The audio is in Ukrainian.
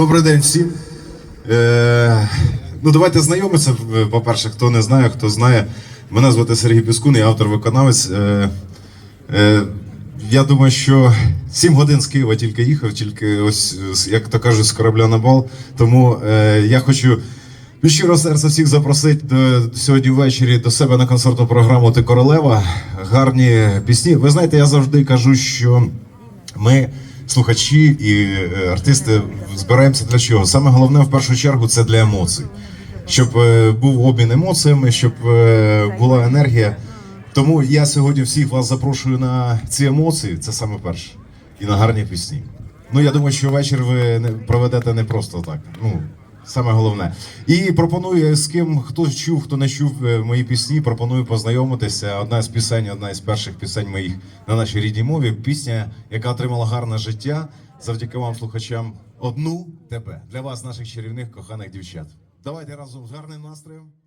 Добрий день всім. Е, ну, давайте знайомитися. е, По-перше, хто не знає, хто знає. Мене звати Сергій Піскун, я автор-виконавець. Е, е, я думаю, що 7 годин з Києва тільки їхав, тільки ось, як то кажуть, з корабля на бал. Тому е, я хочу від щирого серця всіх запросити до, сьогодні ввечері до себе на концертну програму Ти королева. Гарні пісні. Ви знаєте, я завжди кажу, що ми, слухачі і е, артисти, збираємося для чого? Саме головне в першу чергу це для емоцій. Щоб е, був обмін емоціями, щоб е, була енергія. Тому я сьогодні всіх вас запрошую на ці емоції, це саме перше. І на гарні пісні. Ну я думаю, що вечір ви не проведете не просто так. Ну, саме головне. І пропоную з ким хто чув, хто не чув е, мої пісні, пропоную познайомитися. Одна з пісень, одна із перших пісень моїх на нашій рідній мові. Пісня, яка отримала гарне життя завдяки вам, слухачам. Одну тебе для вас, наших чарівних коханих дівчат. Давайте разом з гарним настроєм.